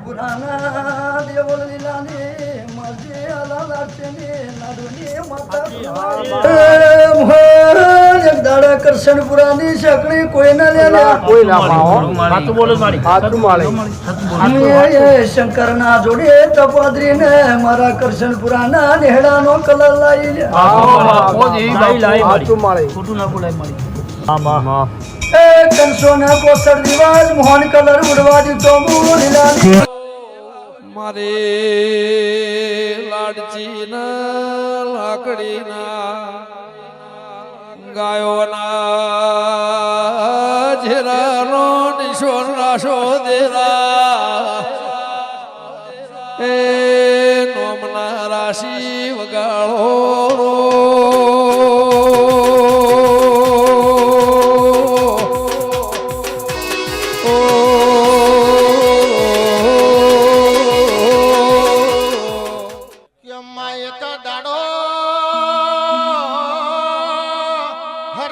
પુરાણા દેવળ લીલાને માજે આલા લાટને નાડુની માતા એક દાડા કરશન પુરાની શકડી કોઈ ના કોઈ પાવો. બોલો મારી. સાચું માળે એ શંકર ના જોડે તપાદરીને મારા કરશન નેહડાનો કલર લાવી લે લાઈ, લાઈ, મારી. ખોટું ના બોલાય મારી. મોહન કલર ઉડવા દીધો મારે લાડચી ના લાકડી ના ગાયોના ઝેરાનો નિશોર રાશો દેરા. એ નોમના રાશિ વગાડો. માયક દાડો